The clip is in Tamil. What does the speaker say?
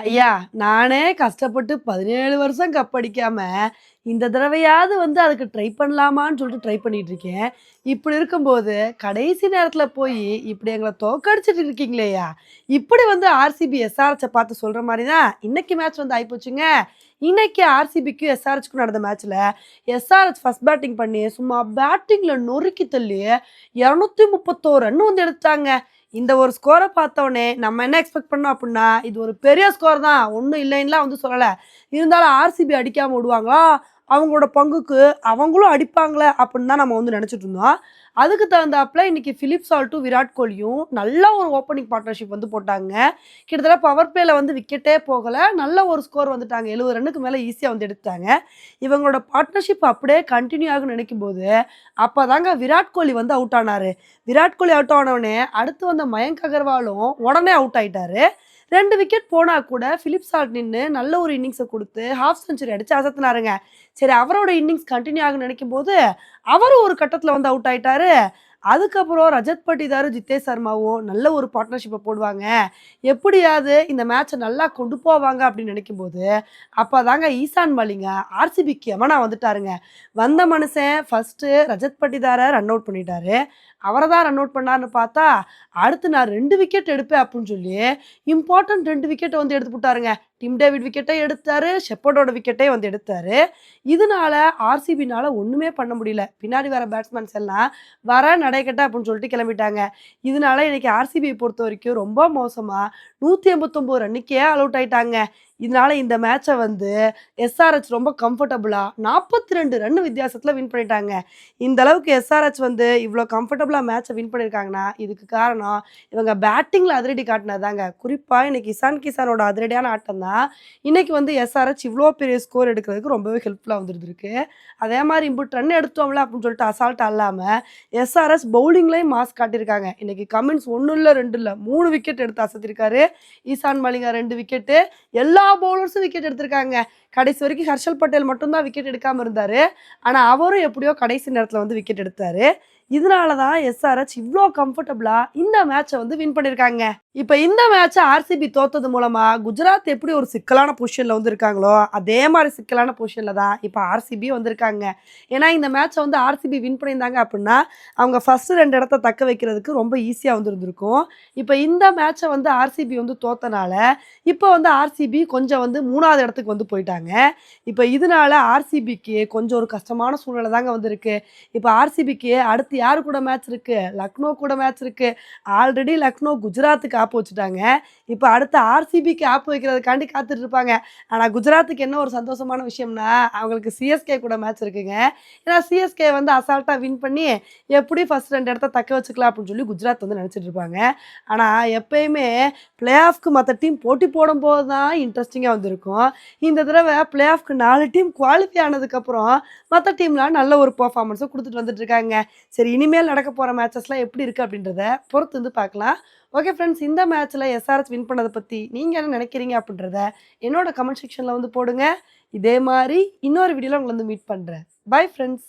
ஐயா நானே கஷ்டப்பட்டு பதினேழு வருஷம் கப் அடிக்காம இந்த தடவையாவது வந்து அதுக்கு ட்ரை பண்ணலாமான்னு சொல்லிட்டு ட்ரை பண்ணிட்டு இருக்கேன். இப்படி இருக்கும்போது கடைசி நேரத்தில் போய் இப்படி எங்களை தோக்கடிச்சிட்டு இருக்கீங்களேயா இப்படி வந்து ஆர்சிபி எஸ்ஆர்ஹெச்சை பார்த்து சொல்கிற மாதிரி தான் இன்னைக்கு மேட்ச் வந்து ஆகிப்போச்சுங்க இன்னைக்கு ஆர்சிபிக்கும் எஸ்ஆர்ஹெச்க்கும் நடந்த மேட்ச்சில் எஸ்ஆர்ஹெச் ஃபஸ்ட் பேட்டிங் பண்ணி சும்மா பேட்டிங்கில் நொறுக்கி தள்ளி இரநூத்தி முப்பத்தோரு ரன் வந்து எடுத்தாங்க இந்த ஒரு ஸ்கோரை பார்த்தோன்னே நம்ம என்ன எக்ஸ்பெக்ட் பண்ணோம் அப்படின்னா இது ஒரு பெரிய ஸ்கோர் தான். ஒன்றும் இல்லைன்னுலாம் வந்து சொல்லலை. இருந்தாலும் ஆர்சிபி அடிக்காமல் விடுவாங்களா அவங்களோட பங்குக்கு அவங்களும் அடிப்பாங்களே அப்படின்னு தான் நம்ம வந்து நினச்சிட்டு இருந்தோம். அதுக்கு தகுந்தாப்பில் இன்னைக்கு பிலிப் சால்ட்டும் விராட் கோலியும் நல்ல ஒரு ஓப்பனிங் பார்ட்னர்ஷிப் வந்து போட்டாங்க. கிட்டத்தட்ட பவர் பிளேயில் வந்து விக்கெட்டே போகலை. நல்ல ஒரு ஸ்கோர் வந்துட்டாங்க. எழுபது ரன்னுக்கு மேலே ஈஸியாக வந்து எடுத்தாங்க இவங்களோட பார்ட்னர்ஷிப் அப்படியே கண்டினியூ ஆகும்னு நினைக்கும் போது அப்போ தாங்க விராட் கோலி வந்து அவுட் ஆனார். விராட் கோலி அவுட் ஆனவுடனே அடுத்து வந்த மயங்க் அகர்வாலும் உடனே அவுட் ஆகிட்டாரு ரெண்டு விக்கெட் போனா கூட பிலிப் சால்ட் நின்று நல்ல ஒரு இன்னிங்ஸை கொடுத்து ஹாஃப் செஞ்சுரி அடிச்சு அசத்தினாருங்க. சரி அவரோட இன்னிங்ஸ் கண்டினியூ ஆகும்னு நினைக்கும் போது அவரும் ஒரு கட்டத்தில் வந்து அவுட் ஆயிட்டாரு. அதுக்கப்புறம் ரஜத் பட்டிதாரும் ஜித்தேஷ் சர்மாவும் நல்ல ஒரு பார்ட்னர்ஷிப்பை போடுவாங்க. எப்படியாவது இந்த மேட்சை நல்லா கொண்டு போவாங்க அப்படின்னு நினைக்கும் போது அப்போ தாங்க ஈசான் மலிங்க ஆர்சிபிக்கு எமனா வந்துட்டாருங்க. வந்த மனுஷன் ஃபர்ஸ்ட்டு ரஜத் பட்டிதாரை ரன் அவுட் பண்ணிட்டாரு. அவரை தான் ரன் அவுட் பண்ணார்னு பார்த்தா அடுத்து நான் ரெண்டு விக்கெட் எடுப்பேன் அப்படின்னு சொல்லி இம்பார்ட்டன்ட் ரெண்டு விக்கெட்டை வந்து எடுத்து விட்டாருங்க டிம் டேவிட் விக்கெட்டை எடுத்தாரு ஷெப்பர்டோட விக்கெட்டே வந்து எடுத்தாரு. இதனால ஆர்சிபினால ஒன்றுமே பண்ண முடியல. பின்னாடி வர பேட்ஸ்மேன்ஸ் எல்லாம் வர நடைக்கட்ட அப்படின்னு சொல்லிட்டு கிளம்பிட்டாங்க. இதனால இன்னைக்கு ஆர்சிபியை பொறுத்த வரைக்கும் ரொம்ப மோசமாக நூற்றி எண்பத்தொம்போது ரன்னுக்கே ஆல் அவுட் ஆயிட்டாங்க. இதனால இந்த மேட்சை வந்து எஸ்ஆர்ஹெச் ரொம்ப கம்ஃபர்டபுளாக நாற்பத்தி ரெண்டு ரன் வித்தியாசத்தில் வின் பண்ணிட்டாங்க. இந்த அளவுக்கு எஸ்ஆர்ஹெச் வந்து இவ்வளோ கம்ஃபர்டபுளாக மேட்சை வின் பண்ணியிருக்காங்கன்னா இதுக்கு காரணம் இவங்க பேட்டிங்கில் அதிரடி காட்டினதாங்க குறிப்பாக இன்னைக்கு இசான் கிசானோட அதிரடியான ஆட்டம் தான் இன்னைக்கு வந்து எஸ்ஆர்ஹெச் இவ்வளோ பெரிய ஸ்கோர் எடுக்கிறதுக்கு ரொம்பவே ஹெல்ப்ஃபுல்லாக வந்துருக்கு அதே மாதிரி இம்புட் ரன் எடுத்தோம்ல அப்படின்னு சொல்லிட்டு அசால்ட் அல்லாமல் எஸ்ஆர்எஸ் பவுலிங்லேயும் மாஸ் காட்டியிருக்காங்க. இன்னைக்கு கமின்ஸ் ஒன்றும் இல்லை ரெண்டு இல்லை மூணு விக்கெட் எடுத்து அசத்திருக்காரு. ஈசான் மலிங்கா ரெண்டு விக்கெட்டு எல்லா பவுலர்ஸும் விக்கெட் எடுத்திருக்காங்க. கடைசி வரைக்கும் ஹர்ஷல் பட்டேல் மட்டும்தான் விக்கெட் எடுக்காமல் இருந்தார். ஆனால் அவரும் எப்படியோ கடைசி நேரத்தில் வந்து விக்கெட் எடுத்தார். இதனால தான் எஸ்ஆர்ஹெச் இவ்வளோ கம்ஃபர்டபுளாக இந்த மேட்சை வந்து வின் பண்ணியிருக்காங்க இப்போ இந்த மேட்சை ஆர்சிபி தோத்தது மூலமாக குஜராத் எப்படி ஒரு சிக்கலான பொசிஷனில் வந்திருக்காங்களோ அதே மாதிரி சிக்கலான பொசிஷனில் தான் இப்போ ஆர்சிபி வந்திருக்காங்க. ஏன்னா இந்த மேட்சை வந்து ஆர்சிபி வின் பண்ணியிருந்தாங்க அப்படின்னா அவங்க ஃபஸ்ட்டு ரெண்டு இடத்த தக்க வைக்கிறதுக்கு ரொம்ப ஈஸியாக வந்துருந்துருக்கும். இப்போ இந்த மேட்சை வந்து ஆர்சிபி வந்து தோத்தனால இப்போ வந்து ஆர்சிபி கொஞ்சம் வந்து மூணாவது இடத்துக்கு வந்து போயிட்டாங்க. இப்போ இதனால ஆர்சிபிக்கு கொஞ்சம் ஒரு கஷ்டமான சூழ்நிலை தாங்க வந்திருக்கு. இப்போ ஆர்சிபிக்கு அடுத்து யார் கூட மேட்ச் இருக்குது லக்னோ கூட மேட்ச் இருக்குது ஆல்ரெடி லக்னோ குஜராத்துக்கு ஆப் வச்சுட்டாங்க. இப்போ அடுத்து ஆர்சிபிக்கு ஆப் வைக்கிறதுக்காண்டி காத்துட்டு இருப்பாங்க. ஆனால் குஜராத்துக்கு என்ன ஒரு சந்தோஷமான விஷயம்னா அவங்களுக்கு சிஎஸ்கே கூட மேட்ச் இருக்குங்க. ஏன்னா சிஎஸ்கே வந்து அசால்ட்டாக வின் பண்ணி எப்படி ஃபஸ்ட் ரெண்டு இடத்த தக்க வச்சுக்கலாம் அப்படின்னு சொல்லி குஜராத் வந்து நினச்சிட்டு இருப்பாங்க. ஆனால் எப்பயுமே பிளே ஆஃப்க்கு மற்ற டீம் போட்டி போடும்போது தான் இன்ட்ரெஸ்டிங்காக வந்திருக்கும். இந்த தடவை பிளே ஆஃப்க்கு நாலு டீம் குவாலிஃபை ஆனதுக்கப்புறம் மற்ற டீம்லாம் நல்ல ஒரு பர்ஃபார்மன்ஸும் கொடுத்துட்டு வந்துட்டு இருக்காங்க. சரி இனிமேல் நடக்க போகிற மேட்சஸ்லாம் எப்படி இருக்குது அப்படின்றத பொறுத்து வந்து பார்க்கலாம். ஓகே ஃப்ரெண்ட்ஸ் இந்த மேட்ச்சில் எஸ்ஆர்எஸ் வின் பண்ணதை பற்றி நீங்கள் என்ன நினைக்கிறீங்க அப்படின்றத என்னோட கமெண்ட் செக்ஷனில் வந்து போடுங்க. இதே மாதிரி இன்னொரு வீடியோவில் உங்களை வந்து மீட் பண்ணுறேன் பை ஃப்ரெண்ட்ஸ்